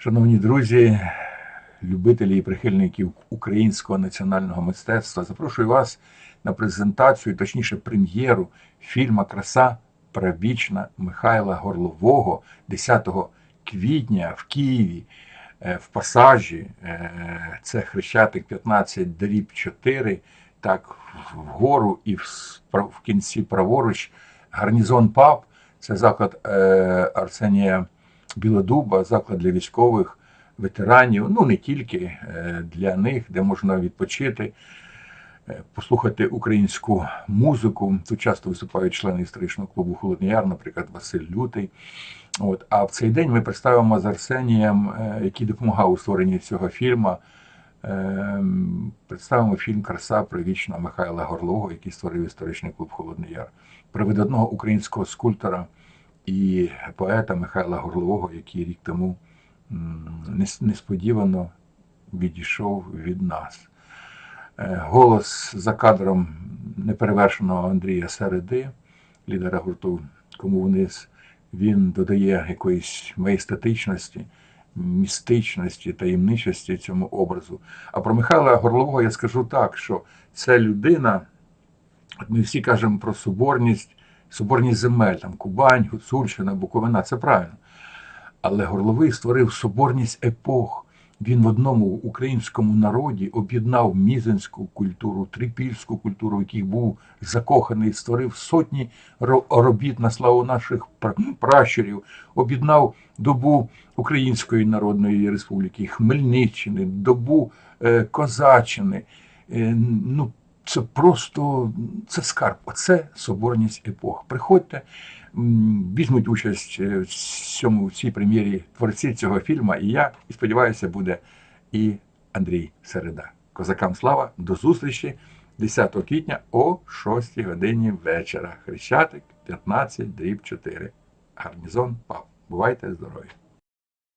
Шановні друзі, любителі і прихильники українського національного мистецтва, запрошую вас на презентацію, точніше, прем'єру фільма Краса правічна Михайла Горлового 10 квітня в Києві. е, В пасажі е, це Хрещатик 15 дріб 4, так вгору і в, кінці праворуч гарнізон ПАП. Це заклад е, Білодуба, заклад для військових ветеранів, ну не тільки е, для них, де можна відпочити, е, послухати українську музику. Тут часто виступають члени історичного клубу Холодний Яр, наприклад, Василь Лютий. От, а в цей день ми представимо з Арсенієм, е, який допомагав у створенні цього фільму. Представимо фільм Краса привічна Михайла Горлового, який створив історичний клуб Холодний Яр, про видатного українського скульптора і поета Михайла Горлового, який рік тому несподівано відійшов від нас. Е, Голос за кадром неперевершеного Андрія Середи, лідера гурту Кому вниз, він додає якоїсь маєстатичності, містичності, таємничості цьому образу. А про Михайла Горлового я скажу так, що це людина, от ми всі кажемо про соборність, соборність земель, там Кубань, Гуцульщина, Буковина, це правильно. Але Горловий створив соборність епох. Він в одному українському народі об'єднав мізинську культуру, трипільську культуру, в яких був закоханий, створив сотні робіт на славу наших пращурів, об'єднав добу Української Народної Республіки, Хмельниччини, добу е, Козаччини. Е, ну, це просто це скарб. Оце соборність епох. Приходьте, візьмуть участь е, в цьому в цій прем'єрі творці цього фільму, і я, і сподіваюся, буде і Андрій Середа. Козакам слава, до зустрічі 10 квітня о 6 годині вечора. Хрещатик 15 дріб 4. Гарнізон ПАП. Бувайте здорові!